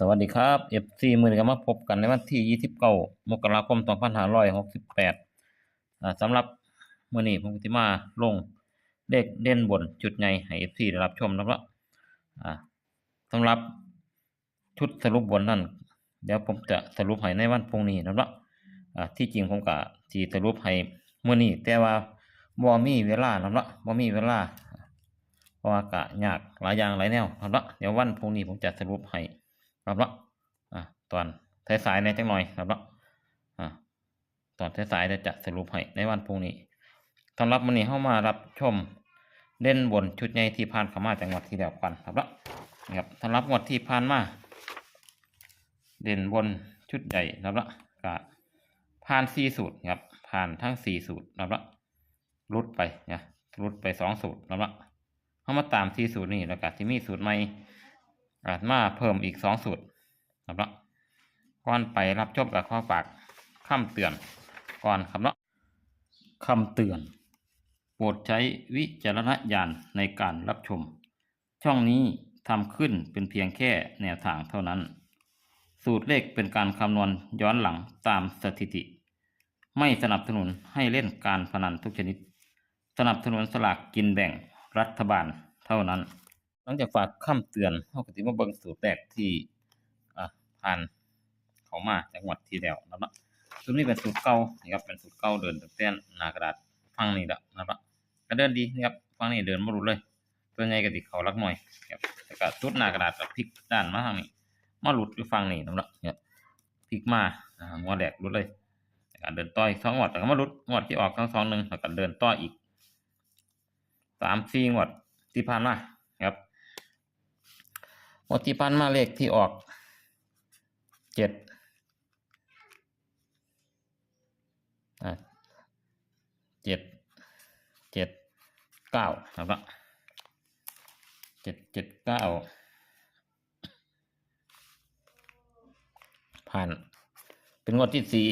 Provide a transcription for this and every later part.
สวัสดีครับ FC มือนี้ก็มาพบกันในวันที่ 29 มกราคม 2568อ่าสำหรับมือนี้ผมก็สิมาลงเลขเด่นบนจุดใหญ่ให้ FC ได้รับชมนะครับสำหรับชุดสรุปบนนั่น เดี๋ยวผมจะสรุปให้ในวันพรุ่งนี้นะครับที่จริงผมก็สิสรุปให้มือนี้แต่ว่าบ่มีเวลานะครับบ่มีเวลาเพราะว่ากะยากหลายอย่างหลายแนวครับละเดี๋ยววันพรุ่งนี้ผมจะสรุปให้ ครับละอ่าตอนสายๆในจังหน่อยครับละอ่าตอนสายๆเดี๋ยจะสรุปให้ในวันพรุ่งนี้สำหรับวันนี้เข้ามารับชมเด่นบนชุดใหญ่ที่ผ่านเข้ามาจังหวัดที่แล้วกันครับละนะครับสำหรับงวดที่ผ่านมาเด่นบนชุดใหญ่ครับละกะผ่านสี่สูตรครับผ่านทั้งสี่สูตรครับละรุดไปนะรุดไปสองสูตรครับละเข้ามาตามที่สูตรนี้แล้วก็ที่มีสูตรใหม่ อาจมาเพิ่มอีกสองสูตรครับเนาะก่อนไปรับชมกับข้อฝากคำเตือน ก่อนครับเนาะคำเตือน โปรดใช้วิจารณญาณในการรับชม ช่องนี้ทำขึ้นเป็นเพียงแค่แนวทางเท่านั้น สูตรเลขเป็นการคำนวณย้อนหลังตามสถิติ ไม่สนับสนุนให้เล่นการพนันทุกชนิด สนับสนุนสลากกินแบ่งรัฐบาลเท่านั้น หลังจากฝากคำเตือนเขาก็สิมาเบิ่งสูตรแรกที่อะผ่านเขามาจังหวัดที่แล้วนะครับสูตรนี้เป็นสูตรเก่านะครับเป็นสูตรเก่าเดินตั้งแต่หน้ากระดาษฟังนี่แหละนะครับก็เดินดีนะครับฟังนี่เดินบ่รุดเลยตัวใหญ่ก็ติเขาลักหน่อยครับแต่ก็สุดหน้ากระดาษก็พลิกด้านมาทางนี้มาหลุดอยู่ฟังนี่นะครับเนี่ยพลิกมาอ่าหัวแหลกหลุดเลยแล้วก็เดินต่ออีกสองงวดแล้วก็มาหลุดงวดที่ออกทั้งสองหนึ่งแล้วก็เดินต่ออีกสามสี่งวดที่ผ่านมา ครับงวดที่ผ่านมาเลขที่ออกเจ็ดเจ็ดเจ็ดเก้าครับเจ็ดเจ็ดเก้าผ่านเป็นงวดที่สี่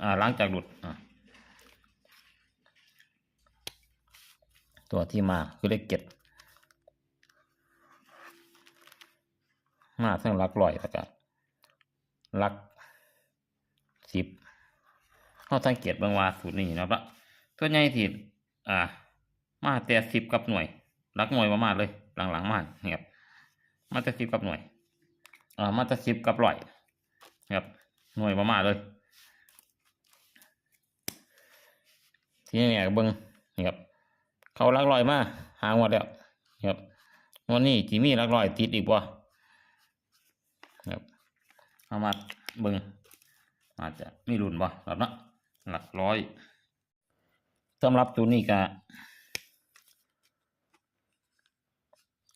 อ่าหลังจากหลุดตัวที่มาคือเลขเจ็ด มาทั้งหลักร้อยแล้วก็หลักสิบเขาสังเกตบางว่าสูตรนี้นะครับตัวใหญ่ที่อ่า มาแต่สิบกับหน่วยหลักหน่วยมามาเลย หลังๆมาเนี่ยครับมาแต่สิบกับหน่วยอ่ามาแต่สิบกับร้อยนะครับหน่วยมามาเลยทีนี้เนี่ยเบิ้งนี่ครับเขาลักลอยมาหางหมดแล้วครับวันนี้จีมี่ลักลอยติดอีกบ่ครับ เอามาเบิ่งอาจจะมีรุ่นบ่ครับเนาะหลักร้อยสำหรับตัวนี้ก็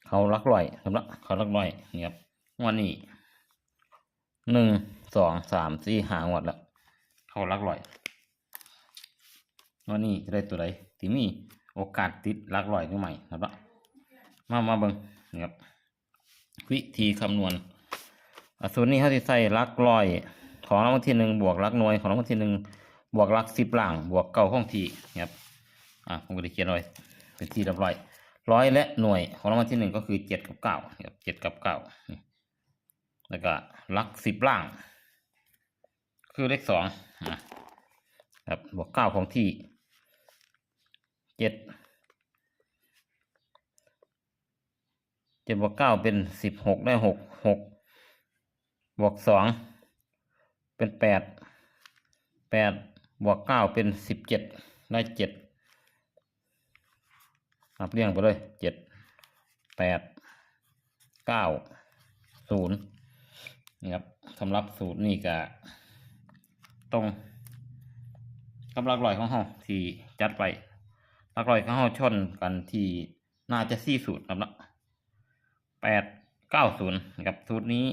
เขาลักลอยครับเนะเขาลักลอยนี่ครับวันนี้หนึ่งสองสามสี่หาหมดแล้วเขาลักลอยวันนี้จะได้ตัวใดที่มีโอกาสติดลักร้อยหรือไม่นะครับมามาเบิ่งนี่ครับวิธีคำนวณ ส่วนนี้เขาจะใส่ลักร้อยของรางวัลที่หนึ่งบวกลักหน่วยของรางวัลที่หนึ่งบวกลักสิบหลังบวกเก้าห้องทีครับอะผมก็ได้เขียนไว้เป็นที่เรียบร้อยร้อยและหน่วยของรางวัลที่หนึ่งก็คือเจ็ดกับเก้าครับเจ็ดกับเก้าแล้วก็ลักสิบล่าง คือเลขสองนะครับบวกเก้าของที่เจ็ดเจ็ดบวกเก้าเป็นสิบหกได้หกหก บวกสองเป็นแปดแปดบวกเก้าเป็นสิบเจ็ดได้เจ็ดนับเรียงไปเลยเจ็ดแปดเก้าศูนย์นี่ครับสำหรับสูตรนี่ก็ตรงกำลังลอยของเราที่จัดไปหลักร้อยของเราชนกันที่น่าจะสี่สูตรครับละแปดเก้าศูนย์นะครับสูตรนี้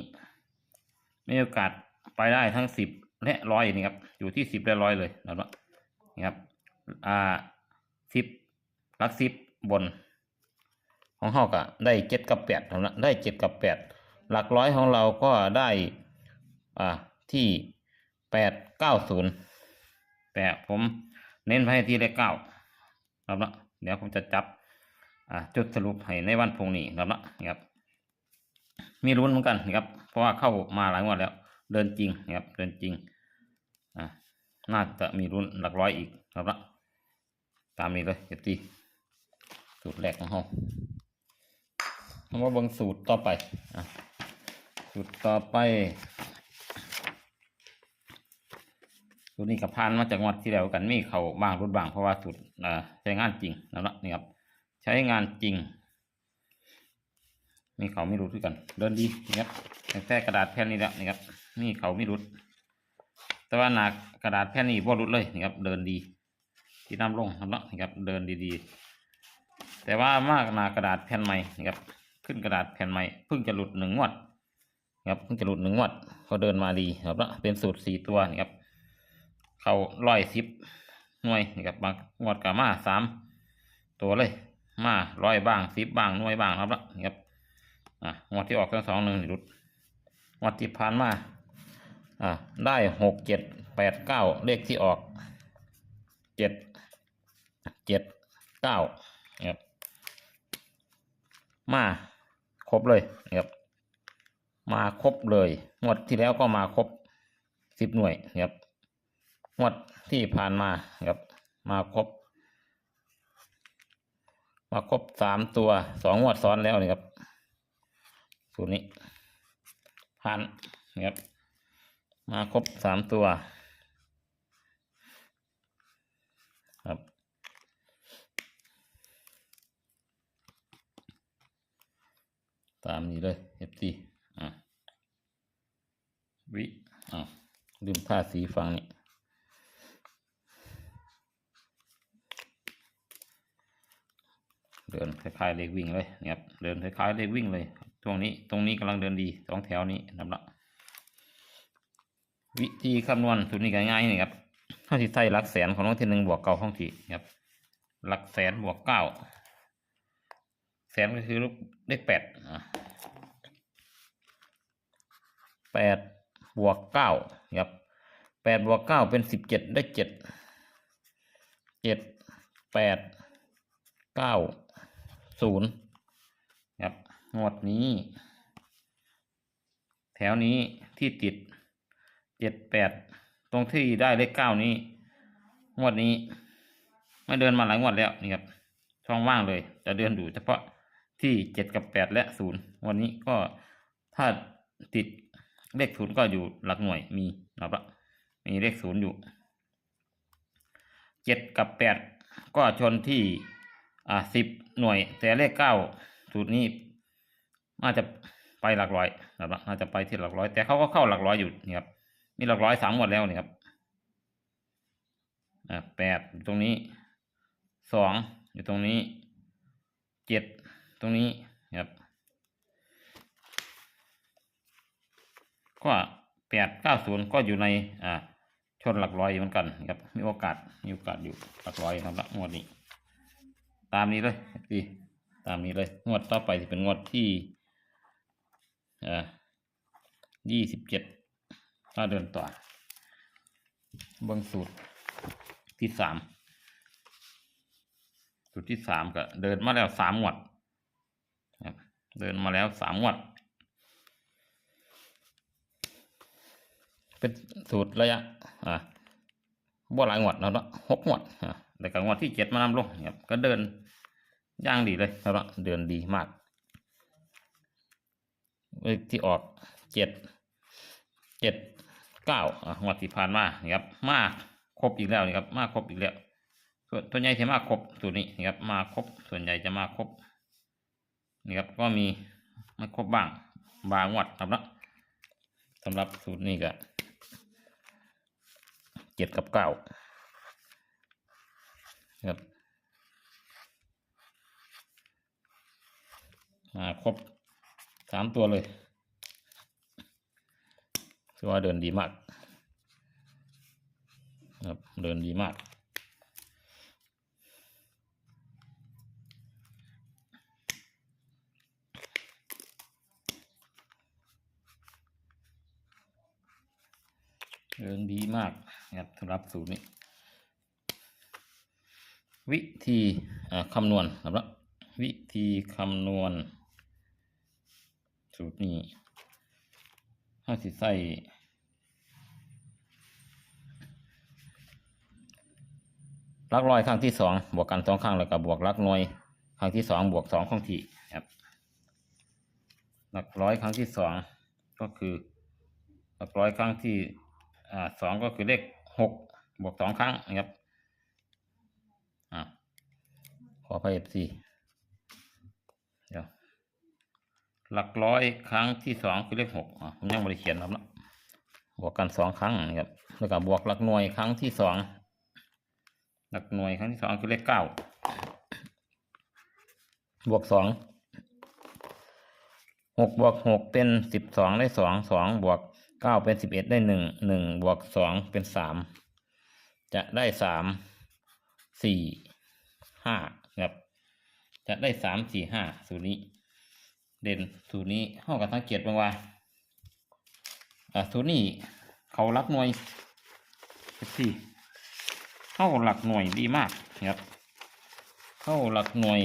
มีโอกาสไปได้ทั้งสิบและร้อยนี่ครับ อยู่ที่สิบและร้อยเลยนะครับนี่ครับ อ่าสิบหลักสิบบน ของเราก็ได้เจ็ดกับแปดครับละได้เจ็ดกับแปดหลักร้อยของเราก็ได้ อ่า ที่แปดเก้าศูนย์แต่ผมเน้นไปที่เลขเก้าครับเนาะเดี๋ยวผมจะจับ อ่า จุดสรุปให้ในวันพรุ่งนี้ครับเนาะครับ มีรุ้นเหมือนกันนะครับ เพราะว่าเข้ามาหลายงวดแล้ว เดินจริงนะครับ เดินจริงอ่าน่าจะมีรุ้นหลักร้อยอีกครับละตามนี้เลยเอฟซีสูตรแรกของเราคำว่าเบิ่งสูตรต่อไปอะสูตรต่อไปสูตรนี้กับพานมาจากงวดที่แล้วกันมีเขาบางรุดบางเพราะว่าสูตรอ่าใช้งานจริงนะละนี่ครับ ใช้งานจริง มีเขาไม่รุดด้วยกันเดินดีนะครับแต่กระดาษแผ่นนี้แหละนี่ครับ นี่เขาไม่รุด แต่ว่าหนากระดาษแผ่นนี้บ่รุดเลยนี่ครับ เดินดี ที่น้ำลงครับเนาะครับ เดินดีๆ แต่ว่ามากหนากระดาษแผ่นใหม่นี่ครับ ขึ้นกระดาษแผ่นใหม่เพิ่งจะหลุดหนึ่งงวดนะครับเพิ่งจะหลุดหนึ่งงวดก็เดินมาดีครับเนาะเป็นสูตรสี่ตัวนี่ครับ เขาร้อยสิบหน่วยนี่ครับบางงวดกับมาสามตัวเลย มาร้อยบ้างสิบบ้างหน่วยบ้างครับเนาะนี่ครับ อะงวดที่ออกทั้งสองหนึ่งหลุดงวดที่ผ่านมาอ่าได้หกเจ็ดแปดเก้าเลขที่ออกเจ็ดเจ็ดเก้านะครับมาครบเลยนะครับมาครบเลยงวดที่แล้วก็มาครบสิบหน่วยนะครับงวดที่ผ่านมานะครับมาครบมาครบสามตัวสองงวดซ้อนแล้วนะครับ สูตรนี้ผ่านนะครับ มาครบสามตัวครับตามนี้เลยเอฟซีอะวิอะลืมท่าสีฟังนี่เดินคล้ายๆเลขวิ่งเลยนะครับเดินคล้ายๆเลขวิ่งเลย ตรงนี้ตรงนี้กำลังเดินดีสองแถวนี้นะครับละวิธีคำนวณสูตรนี้ก็ง่ายนี่ครับถ้าที่ใส่หลักแสนของน้องที่หนึ่งบวกเก้าห้องที่ครับ หลักแสนบวกเก้าแสนก็คือลูกเลขแปดอะแปดบวกเก้าครับแปดบวกเก้าเป็นสิบเจ็ดได้เจ็ดเจ็ดแปดเก้าศูนย์ งวดนี้ แถวนี้ที่ติดเจ็ดแปดตรงที่ได้เลขเก้านี้ งวดนี้ไม่เดินมาหลายงวดแล้วนี่ครับช่องว่างเลย จะเดินดูเฉพาะที่เจ็ดกับแปดและศูนย์วันนี้ก็ถ้าติดเลขศูนย์ก็อยู่หลักหน่วยมีนะครับ มีเลขศูนย์อยู่เจ็ดกับแปดก็ชนที่อ่าสิบหน่วยแต่เลขเก้าสูตรนี้ น่าจะไปหลักร้อยนะครับน่าจะไปที่หลักร้อย แต่เขาก็เข้าหลักร้อยอยู่นี่ครับ มีหลักร้อยสามหมดแล้วนี่ครับอ่าแปดอยู่ตรงนี้สองอยู่ตรงนี้เจ็ดตรงนี้ครับก็แปดเก้าศูนย์ก็อยู่ในอ่าชนหลักร้อยเหมือนกันครับมีโอกาสมีโอกาสอยู่หลักร้อยครับละงวดนี้ ตามนี้เลยดีตามนี้เลยงวดต่อไปจะเป็นงวดที่ อ่ายี่สิบเจ็ดถ้าเดินต่อบื้องสูตรที่สามสูตรที่สามก็เดินมาแล้วสามหวดครับเดินมาแล้วสามหวดเป็นสูตรระยะ อ่าบ่หลายหวดแล้วละหกหวดอ่าแต่กับหวดที่เจ็ดมานำลงครับก็เดินย่างดีเลยครับละเดินดีมาก ที่ออกเจ็ดเจ็ดเก้าอะงวดที่ผ่านมานี่ครับ มาครบอีกแล้วนี่ครับ มาครบอีกแล้วส่วนส่วใหญ่จะมาครบสูตรนี้นี่ครับ มาครบส่วนใหญ่จะมาครบนี่ครับ ก็มีไม่ครบบ้าง บางงวดครับนะสำหรับสูตรนี้ก็เจ็ดกับเก้าครับมาครบ สามตัวเลยถือว่าเดินดีมาก ครับ เดินดีมากเดินดีมากนะครับสำหรับสูตรนี้ วิธีคำนวณครับวิธีคำนวณ สูตรนี้ห้าสิใส่ลักรอยครั้งที่สองบวกกันสองครั้งแล้วก็บวกลักหน่วยครั้งที่สองบวกสองของที่ครับหลักร้อยครั้งที่สองก็คือหลักร้อยครั้งที่อ่าสองก็คือเลขหกบวกสองครั้งนะครับอ่าขอพายเอฟซีเดี๋ยว หลักร้อยครั้งที่สองคือเลขหกอ่าผมยังไม่ได้เขียนครับนะบวกกันสองครั้งนะครับแล้วก็บวกหลักหน่วยครั้งที่สองหลักหน่วยครั้งที่สองคือเลขเก้าบวกสองหกบวกหกเป็นสิบสองได้สองสองบวกเก้าเป็นสิบเอ็ดได้หนึ่งหนึ่งบวกสองเป็นสามจะได้สามสี่ห้าครับจะได้สามสี่ห้าสูตรนี้ เด่นสูตรนี้เข้ากับสังเกตบางว่าอ่าสูตรนี้เขารักหน่วยสี่เข้าหลักหน่วยดีมากครับ เข้าหลักหน่วย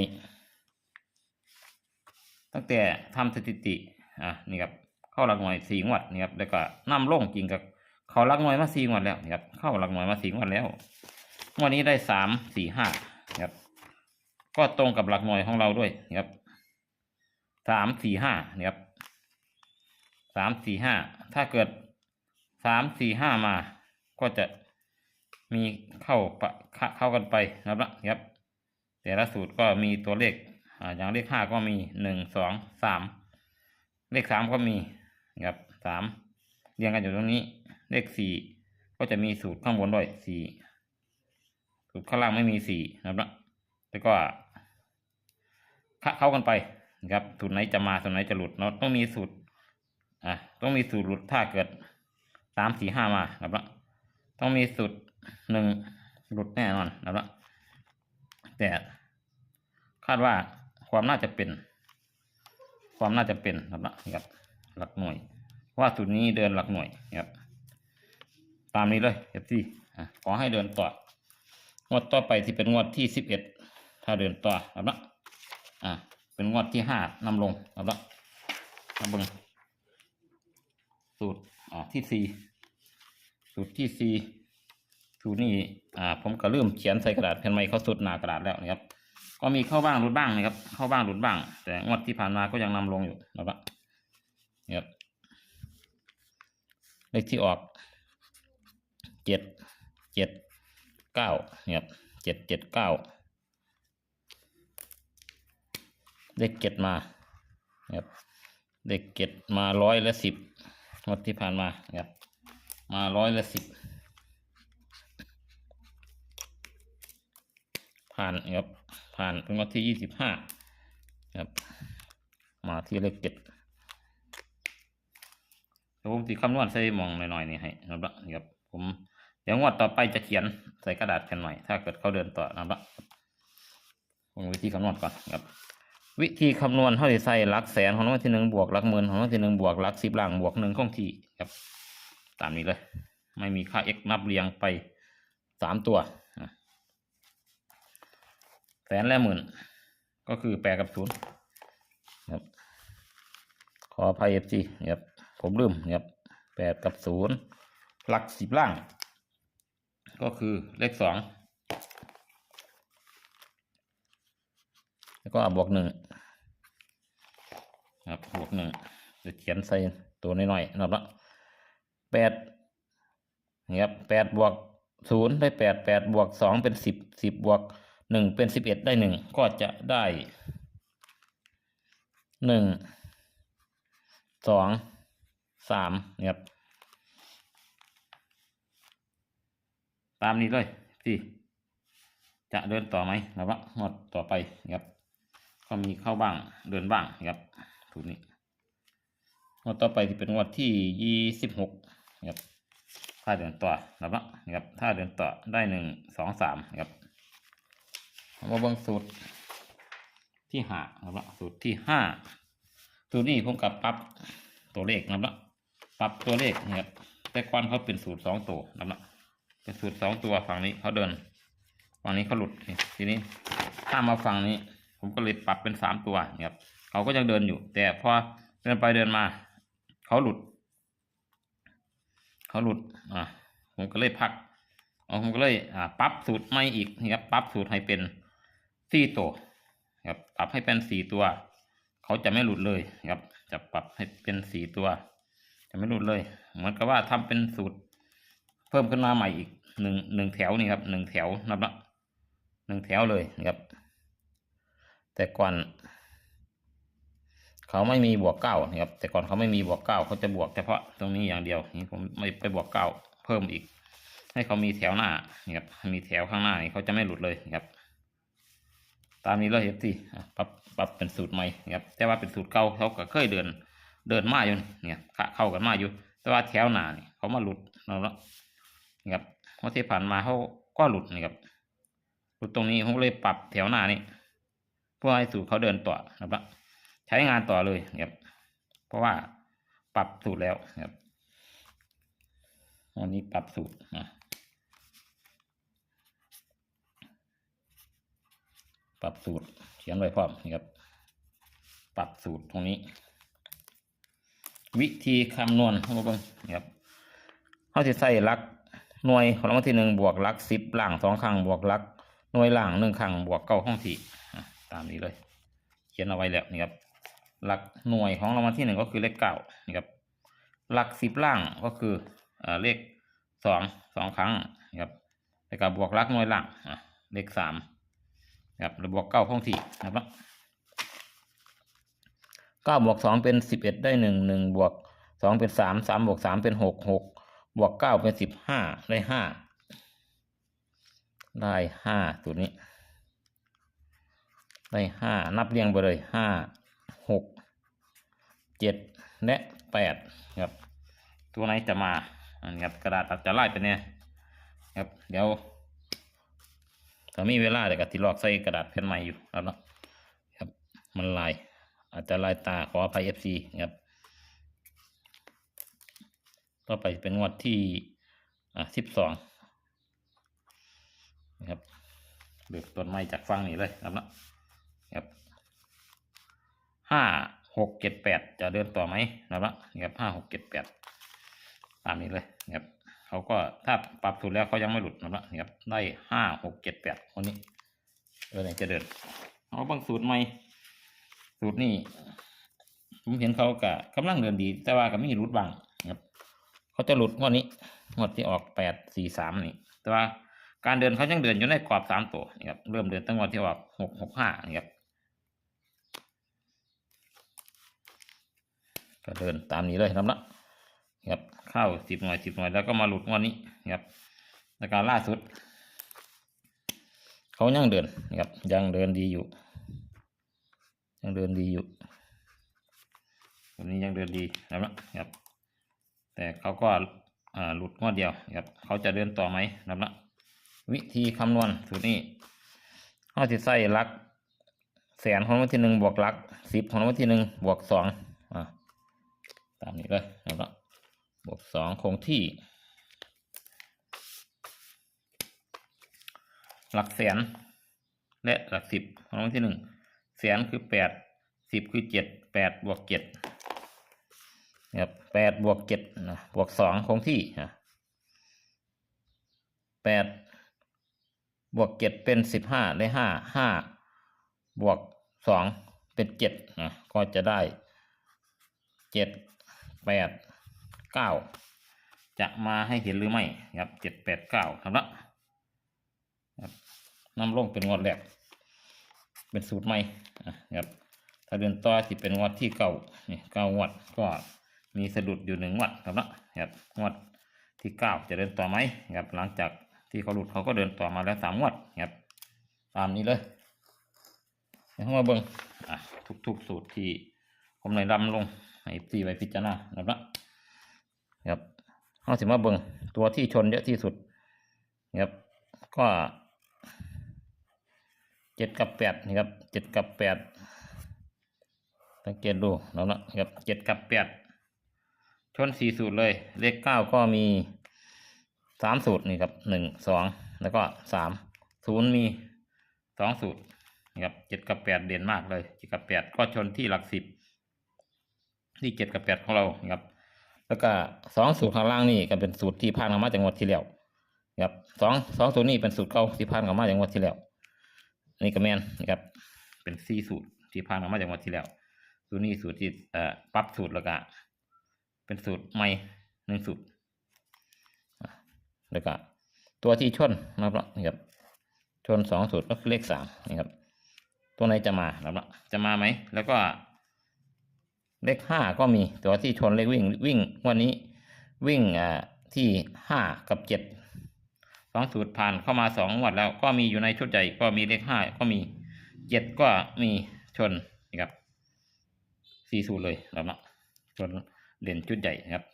ตั้งแต่ทำสถิติอะนี่ครับเข้าหลักหน่วยสี่งวดนี่ครับแล้วก็นำลงจริงกับเขาหลักหน่วยมาสี่งวดแล้วนี่ครับเข้าหลักหน่วยมาสี่งวดแล้วงวดนี้ได้สามสี่ห้าครับก็ตรงกับหลักหน่วยของเราด้วยนี่ครับ สามสี่ห้านี่ครับสามสี่ห้าถ้าเกิดสามสี่ห้ามา ก็จะมีเข้าปะเข้ากันไปนะครับครับ แต่ละสูตรก็มีตัวเลขอย่างเลขห้าก็มีหนึ่งสองสามเลขสามก็มีนะครับสามเรียงกันอยู่ตรงนี้ เลขสี่ก็จะมีสูตรข้างบนด้วยสี่สูตรข้างล่างไม่มีสี่นะครับแล้วก็เข้ากันไป นะครับสูตรไหนจะมาสูตรไหนจะหลุดเนาะต้องมีสูตรอะต้องมีสูตรหลุดถ้าเกิดสามสี่ห้ามานะครับต้องมีสูตรหนึ่งหลุดแน่นอนนะครับแต่คาดว่าความน่าจะเป็น ความน่าจะเป็นครับนะครับหลักหน่วย ว่าสูตรนี้เดินหลักหน่วยนะครับตามนี้เลยเอฟซีขอให้เดินต่องวดต่อไปที่เป็นงวดที่สิบเอ็ดถ้าเดินต่อครับนะอ่า เป็นงวดที่ห้านำลงครับนะมาเบิ่งสูตรอ่าที่สี่สูตรที่สี่สูตรนี้อ่า ผมก็ลืมเขียนใส่กระดาษแผ่นไม้เขาสุดหนากระดาษแล้วนะครับ ก็มีเข้าบ้างหลุดบ้างนะครับ เข้าบ้างหลุดบ้าง แต่งวดที่ผ่านมาก็ยังนำลงอยู่นะครับเนี่ยครับเลขที่ออกเจ็ดเจ็ดเก้าเนี่ยครับเจ็ดเจ็ดเก้า เลขเจ็ดมาครับเลขเจ็ดมาร้อยละสิบงวดที่ผ่านมาครับมาร้อยละสิบผ่านครับผ่านเป็นวันที่ยี่สิบห้าครับมาที่เลขเจ็ดผมจะคำนวณใส่มองหน่อยๆนี่ให้นะครับผมเดี๋ยวงวดต่อไปจะเขียนใส่กระดาษกันหน่อย ถ้าเกิดเขาเดินต่อนะครับผมวิธีคำนวณก่อนครับ วิธีคำนวณเท่าที่ใส่หลักแสนของรางวัลที่หนึ่งบวกหลักหมื่นของรางวัลที่หนึ่งบวกหลักสิบหลังบวกหนึ่งคงที่ครับ ตามนี้เลย ไม่มีค่า x นับเรียงไปสามตัวแสนและหมื่น ก็คือแปดกับศูนย์ครับ ขออภัยเอฟซีครับผมลืมครับแปดกับศูนย์หลักสิบล่าง ก็คือเลขสองแล้วก็บวกหนึ่ง ครับบวกหนึ่งจะเขียนใส่ตัวน้อยๆนะครับแปดนี่ครับแปดบวกศูนย์ได้แปดแปดบวกสองเป็นสิบสิบบวกหนึ่งเป็นสิบเอ็ดได้หนึ่งก็จะได้หนึ่งสองสามนะครับตามนี้เลยที่จะเดินต่อไหมนะครับงวดต่อไปนะครับก็มีเข้าบ้างเดินบ้างนะครับ ถูกนี้งวดต่อไปที่เป็นงวดที่ยี่สิบหกนะครับถ้าเดินต่อนะครับนะครับ ถ้าเดินต่อได้หนึ่งสองสามนะครับมาเบิ่งสูตรที่ห้านะครับสูตรที่ห้าสูตรนี้ผมกับปรับตัวเลขนะครับปรับตัวเลขนะครับแต่ก่อนเขาเป็นสูตรสองตัวนะครับเป็นสูตรสองตัวฝั่งนี้เขาเดินฝั่งนี้เขาหลุดทีนี้ถ้ามาฝั่งนี้ ผมก็เลยปรับเป็นสามตัวนะครับ เขาก็ยังเดินอยู่ แต่พอเดินไปเดินมา เขาหลุด เขาหลุด อ่าผมก็เลยพักเอาผมก็เลย อ่าปรับสูตรใหม่อีกนะครับปรับสูตรให้เป็นสี่ตัวครับปรับให้เป็นสี่ตัว เขาจะไม่หลุดเลยครับ จะปรับให้เป็นสี่ตัว จะไม่หลุดเลย เหมือนกับว่าทำเป็นสูตร เพิ่มขึ้นมาใหม่อีกหนึ่งหนึ่งแถวนี่ครับหนึ่งแถวนับละหนึ่งแถวเลยนะครับ แต่ก่อน เขาไม่มีบวกเก้านะครับ แต่ก่อนเขาไม่มีบวกเก้าเขาจะบวกเฉพาะตรงนี้อย่างเดียวนี่ผมไม่ไปบวกเก้าเพิ่มอีก ให้เขามีแถวหน้านะครับมีแถวข้างหน้านี่เขาจะไม่หลุดเลยนะครับ ตามนี้เลยเอฟซีปรับปรับเป็นสูตรใหม่นะครับแต่ว่าเป็นสูตรเก่าเขาก็เคยเดินเดินมาอยู่เนี่ยเข้ากันมาอยู่ แต่ว่าแถวหน้านี่เขามาหลุดเราละนะครับเพราะที่ผ่านมาเขาก็หลุดนะครับหลุดตรงนี้ผมเลยปรับแถวหน้านี่เพื่อให้สูตรเขาเดินต่อนะครับ ใช้งานต่อเลยครับเพราะว่าปรับสูตรแล้วครับวันนี้ปรับสูตรนะปรับสูตรเขียนไว้พร้อมนะครับ ปรับสูตรตรงนี้ วิธีคำนวณเข้ามาเบิ่งนะครับเขาจะใส่ลักหน่วยของรางวัลที่หนึ่งบวกลักสิบหล่างสองครั้งบวกลักหน่วยหล่างหนึ่งครั้งบวกเก้าห้องที่ตามนี้เลย เขียนเอาไว้แล้วนี่ครับ หลักหน่วยของรางวัลที่หนึ่งก็คือเลขเก้านี่ครับหลักสิบล่างก็คืออเลขสองสองครั้งนะครับแล้วก็บวกหลักหน่วยล่างเลขสามนะครับแล้วบวกเก้าห้องที่นะครับเก้าบวกสองเป็นสิบเอ็ดได้หนึ่งหนึ่งบวกสองเป็นสามสามบวกสามเป็นหกหกบวกเก้าเป็นสิบห้าได้ห้าได้ห้าตัวนี้ ได้ห้านับเรียงไปเลยห้า หกเจ็ดและแปดครับ ตัวไหนจะมาอันนี้ครับกระดาษจะไล่ไปเนี่ยครับเดี๋ยวถ้ามีเวลาเดี๋ยวก็ติลอกใส่กระดาษแผ่นใหม่อยู่แล้วเนาะครับมันลาย อาจจะลายตาขออภัยเอฟซีครับต่อไปเป็นงวดที่อ่าสิบสองนะครับเลือกต้นไม้จากฟังนี่เลยครับเนาะครับ ห้าหกเจ็ดแปดจะเดินต่อไหมนะครับนี่ครับห้าหกเจ็ดแปดตามนี้เลยนะครับเขาก็ถ้าปรับสูตรแล้วเขายังไม่หลุดนะครับนี่ครับได้ห้าหกเจ็ดแปดคนนี้เออเนี่ยจะเดินเอาบางสูตรใหม่สูตรนี้ผมเห็นเขากะกำลังเดินดี แต่ว่าก็ไม่หลุดบางนะครับเขาจะหลุดงวดนี้งวดที่ออกแปดสี่สามนี่ แต่ว่าการเดินเขายังเดินอยู่ในกรอบสามตัวนี่ครับเริ่มเดินตั้งวันที่ออกหกหกห้านี่ครับ ก็เดินตามนี้เลยครับละครับเข้าสิบหน่วยสิบหน่วยแล้วก็มาหลุดงวันนี้นะครับในการล่าสุด เขายังเดินนะครับยังเดินดีอยู่ ยังเดินดีอยู่วันนี้ยังเดินดีนะครับ แต่เขาก็หลุดงวดเดียวครับเขาจะเดินต่อไหมนะครับวิธีคำนวณสูตรนี้เขาจะใส่ลัก แสนของวันที่หนึ่งบวกลักสิบของวันที่หนึ่งบวกสองามนี้เลยนะครับบวกสองคงที่ หลักแสน และหลักสิบของรางวัลที่หนึ่งแสนคือแปดสิบคือเจ็ดแปดบวกเจ็ดนะครับแปดบวกเจ็ดนะบวกสองคงที่นะแปดบวกเจ็ดเป็นสิบห้าได้ห้าห้าบวกสองเป็นเจ็ดนะก็จะได้เจ็ด แปดเก้าจะมาให้เห็นหรือไม่ครับเจ็ดแปดเก้าครับละครับนำลงเป็นงวดแรกเป็นสูตรใหม่ครับถ้าเดือนต่อสิเป็นงวดที่เก้านี่เก้างวดก็มีสะดุดอยู่หนึ่งงวดครับละครับงวดที่เก้าจะเดินต่อไหมครับหลังจากที่เขาหลุดเขาก็เดินต่อมาแล้วสามงวดครับตามนี้เลยเดี๋ยวเรามาเบิ่งทุกๆสูตรที่ผมในลำลง ให้ตีไว้พิจารณานะครับครับเราสิมาเบิงตัวที่ชนเยอะที่สุดครับก็เจ็ดกับแปดนี่ครับเจ็ดกับแปดสังเกตดูแล้วนะครับเจ็ดกับแปดชนสี่สูตรเลย เลขเก้าก็มีสามสูตรนี่ครับหนึ่งสองแล้วก็สามศูนย์มีสองสูตรนะครับเจ็ดกับแปดเด่นมากเลยเจ็ดกับแปดก็ชนที่หลักสิบ ที่เจ็ดกับแปดของเรานะครับ แล้วก็สองสูตรข้างล่างนี่ก็เป็นสูตรที่ผ่านมาจากงวดที่แล้วครับสองสองสูตรนี้เป็นสูตรเก่าที่ผ่านมาจากงวดที่แล้วนนี้ก็แมนนะครับ เป็นสี่สูตรที่ผ่านมาจากงวดที่แล้ว สูตรนี้สูตรที่เอ่อปรับสูตรแล้วก็เป็นสูตรใหม่หนึ่งสูตรแล้วก็ตัวที่ชนนะครับนะครับชนสองสูตรก็คือเลขสามนะครับ ตัวไหนจะมานะครับจะมาไหม แล้วก็ เลขห้าก็มีตัวที่ชนเลขวิ่งวิ่งวันนี้วิ่งอ่าที่ห้ากับเจ็ดสองสูตรผ่านเข้ามาสองวัดแล้วก็มีอยู่ในชุดใหญ่ก็มีเลขห้าก็มีเจ็ดก็มีชนนะครับสี่สูตรเลยนะครับเนะชนเด่นชุดใหญ่ครับ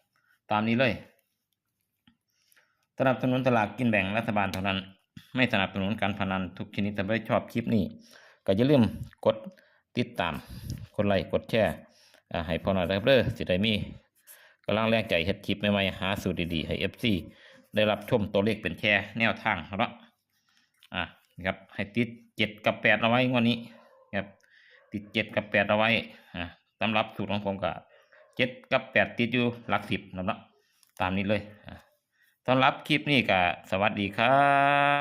ตามนี้เลยสนับสนุนตลากกินแบ่งรัฐบาลเท่านั้น ไม่สนับสนุนการพนันทุกชนิดถ้าไม่ชอบคลิปนี้ ก็อย่าลืมกดติดตามกดไลค์กดแชร์ อ่าให้พอหน่อยนะครับเด้อสิได้มีกำลังแรงใจเฮ็ดคลิปใหม่ๆหาสูตรดีๆให้ FC ได้รับชมตัวเลขเป็นแชร์แนวทางเนาะอ่านะครับให้ติดเจ็ดกับแปดเอาไว้งวันนี้นะครับติดเจ็ดกับแปดเอาไว้อ่าสำหรับสูตรของผมก็เจ็ดกับแปดติดอยู่หลักสิบนะเนาะตามนี้เลยอ่าสำหรับคลิปนี้ก็สวัสดีครับ